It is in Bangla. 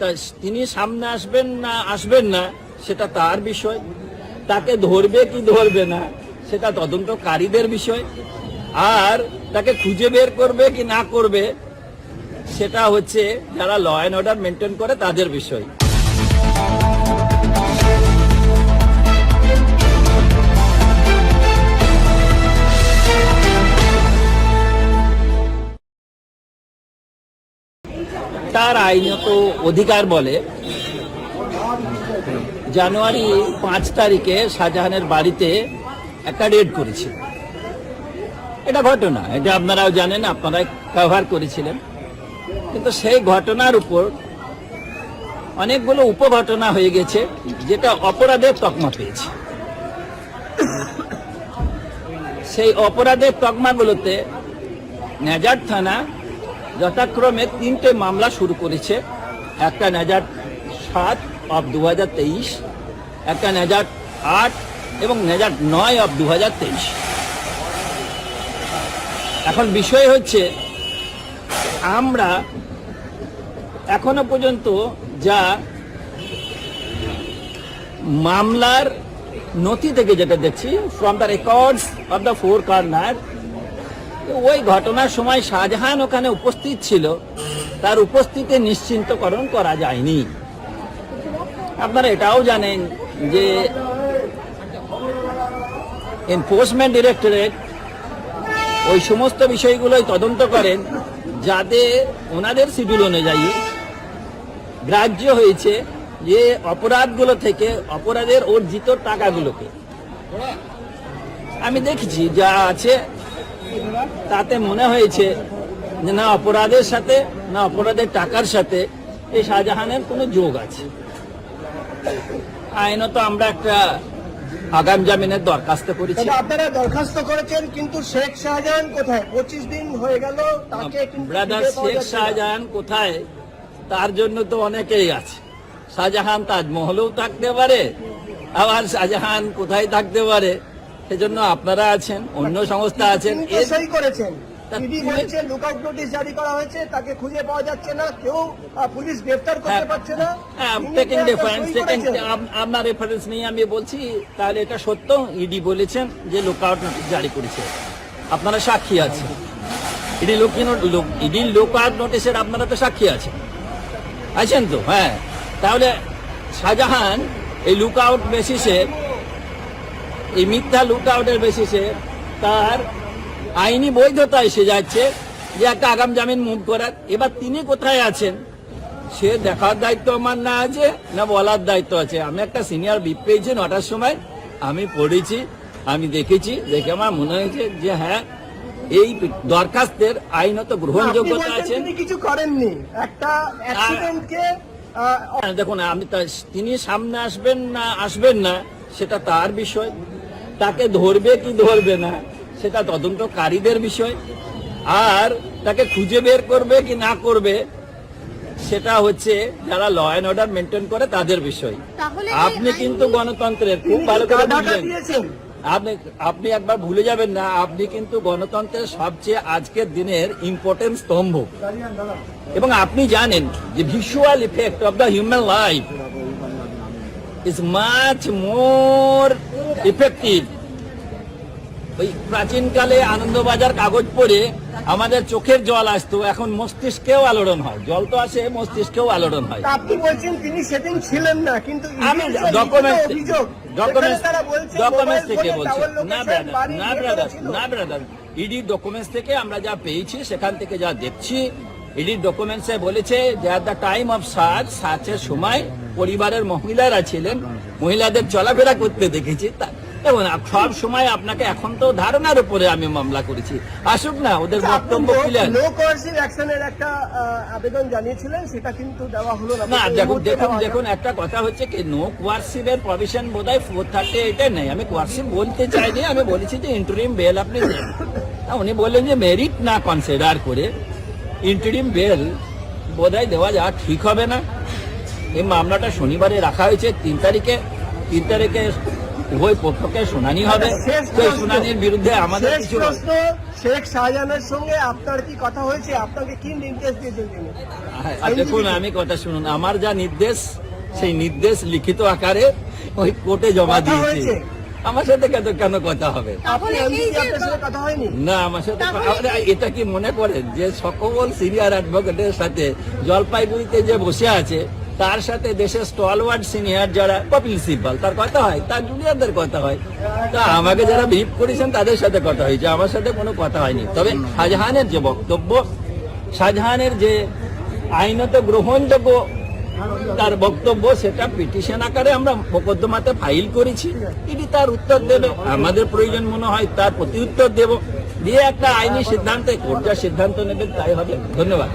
তা তিনি সামনে আসবেন না আসবেন না, সেটা তার বিষয়। তাকে ধরবে কি ধরবে না, সেটা তদন্তকারীদের বিষয়। আর তাকে খুঁজে বের করবে কি না করবে, সেটা হচ্ছে যারা ল অ্যান্ড অর্ডার মেনটেন করে তাদের বিষয়। আইনত অধিকার বলে, জানুয়ারি পাঁচ তারিখে শাহজাহানের বাড়িতে একটা রেড করেছিল। এটা ঘটনা, এটা আপনারাও জানেন আপনারা কভার করেছিলেন। কিন্তু সেই ঘটনার উপর অনেকগুলো উপঘটনা হয়ে গেছে, যেটা অপরাধের তকমা পেয়েছে। সেই অপরাধের তকমাগুলোতে নেজার থানা যথাক্রমে তিনটে মামলা শুরু করেছে। একটা নেজার সাত অফ দু হাজার তেইশ একটা নেজার আট এবং নেজার নয় অফ দু হাজার তেইশ। এখন বিষয় হচ্ছে, আমরা এখনও পর্যন্ত যা মামলার নথি থেকে যেটা দেখছি from the records of the four corner ওই ঘটনার সময় শাহজাহান ওখানে উপস্থিত ছিল। তার উপস্থিতি নিশ্চিন্তকরণ করা যায়নি। আপনারা এটাও জানেন যে এনফোর্সমেন্ট ডিরেক্টরেট ওই সমস্ত বিষয়গুলোই তদন্ত করেন যাদের ওনাদের শিডিউল অনুযায়ী গ্রাহ্য হয়েছে যে অপরাধগুলো থেকে অপরাধের অর্জিত টাকাগুলোকে। আমি দেখেছি, যা আছে তাতে মনে হয়েছে যে না অপরাধের সাথে না অপরাধের টাকার সাথে এই শাহজাহানের কোনো যোগ আছে। আইনত আমরা একটা আগাম জামিনের দরখাস্ত করেছি। আপনারা দরখাস্ত করেছেন কিন্তু শেখ শাহজাহান কোথায়? পঁচিশ দিন হয়ে গেল তাকে ব্রাদার শেখ শাহজাহান কোথায়? তার জন্য তো অনেকেই আছে। শাহজাহান তাজমহলেও থাকতে পারে আবার শাহজাহান কোথায় থাকতে পারে? সেজন্য আপনারা আছেন অন্য সংস্থা আছেন। তো করেছেন। জারি করা হয়েছে তাকে খুঁজে পাওয়া যাচ্ছে না কেউ পুলিশ গ্রেফতার করতে হ্যাঁ, পারছে না। হ্যাঁ তিনি টেকিং তো একটা রেফারেন্স সই আপনার রেফারেন্স নিয়ে আমি বলছি তাহলে এটা সত্য? ইডি বলেছেন যে লুকআউট নোটিশ জারি করেছে। আপনারা সাক্ষী আছেন। ইডি লোক ইডি লুকআউট নোটিশের আপনারা তো সাক্ষী আছেন। আছেন তো? হ্যাঁ। তাহলে শাহজাহান এই লুকআউট বেসিসে এই মিথ্যা লুকআউটের বেসিসে তার আইনি বৈধতা এসে যাচ্ছে যে একটা আগাম জামিন মুভ করার। এবার তিনি কোথায় আছেন? সে দেখার দায়িত্ব আমার না আছে না বলার দায়িত্ব আছে। আমি একটা সিনিয়র বিপ পেয়েছি নটার সময়। আমি পড়েছি আমি দেখেছি দেখে আমার মনে হয়েছে যে হ্যাঁ এই দরখাস্তের আইনত গ্রহণযোগ্যতা আছে। কিছু করেননি। একটা অ্যাক্সিডেন্টকে দেখুন আমি তিনি সামনে আসবেন না আসবেন না সেটা তার বিষয়। তাকে ধরবে কি ধরবে না সেটা তদন্তকারীদের বিষয়। আর তাকে খুঁজে বের করবে কি না করবে সেটা হচ্ছে যারা ল অ্যান্ড অর্ডার মেনটেন করে তাদের বিষয়। আপনি কিন্তু গণতন্ত্রের খুব ভালো করে বুঝলেন। আপনি আপনি একবার ভুলে যাবেন না আপনি কিন্তু গণতন্ত্রের সবচেয়ে আজকের দিনের ইম্পর্টেন্ট স্তম্ভ। এবং আপনি জানেন যে visual effect of the human life is much more effective ওই প্রাচীনকালে আনন্দবাজার কাগজ পড়ে আমাদের চোখের জল আসতো এখন মস্তিষ্কেও আলোড়ন হয়। জল তো আসে মস্তিষ্কেও আলোড়ন হয়। আপনি বলছেন তিনি সেদিন ছিলেন না কিন্তু আমি ডকুমেন্টস ডকুমেন্টস ডকুমেন্টস থেকে বলছি। না ব্রাদার না ব্রাদার না ব্রাদার ইডি ডকুমেন্টস থেকে আমরা যা পেয়েছি সেখান থেকে যা দেখছি ইডি ডকুমেন্টসে বলেছে যে at the time of search সার্চের সময় পরিবারের মহিলারা ছিলেন মহিলাদের চলাফেরা করতে দেখেছি। এবং সব সময় আপনাকে এখন তো ধারণার উপরে আমি মামলা করেছি। আসুক না ওদের বক্তব্য একটা আবেদন জানিয়েছিলেন সেটা কিন্তু দেওয়া হলো না। দেখুন দেখুন দেখুন একটা কথা হচ্ছে কি নো কোয়ার্সিভের প্রভিশন বোধ হয় ফোর থার্টি এইটে নেই। আমি কোয়ার্সিভ বলতে চাইনি আমি বলেছি যে ইন্টারিম বেল আপনি দেন উনি বললেন যে মেরিট না কনসিডার করে ইন্টারিম বেল বোধ দেওয়া যাওয়া ঠিক হবে না। এই মামলাটা শনিবারে রাখা হয়েছে তিন তারিখে। তিন তারিখে উভয় পক্ষকে শুনানি হবে। সেই শুনানির বিরুদ্ধে আমাদের কিছু শেখ শাহজাহানের সঙ্গে আপনার কি কথা হয়েছে? আপনাকে কি নির্দেশ দিয়েছেন দেখুন আমি কথা শুনুন আমার যা নির্দেশ সেই নির্দেশ লিখিত আকারে ওই কোর্টে জমা দিয়েছি। আমার সাথে কেন কেন কথা হবে? না আমার সাথে এটা কি মনে করেন যে সকল সিনিয়র অ্যাডভোকেটের সাথে জলপাইগুড়িতে যে বসে আছে তার সাথে দেশের স্টলওয়ার্ড সিনিয়র যারা, কপিল সিব্বাল, তার কথা হয়, তার জুনিয়রদের কথা হয়। তা আমাকে যারা ব্রিফ করেছেন, তাদের সাথে কথা হয়েছে, আমার সাথে কোনো কথা হয়নি। তবে শাহজাহানের যে বক্তব্য, শাহজাহানের যে আইনত গ্রহণযোগ্য তার বক্তব্য, সেটা পিটিশন আকারে আমরা মোকদ্দমাতে ফাইল করেছি। ইডি তার উত্তর দেবে, আমাদের প্রয়োজন মনে হয় তার প্রতি উত্তর দেব। দিয়ে একটা আইনি সিদ্ধান্তে, কোর্ট যা সিদ্ধান্ত নেবে, তাই হবে। ধন্যবাদ।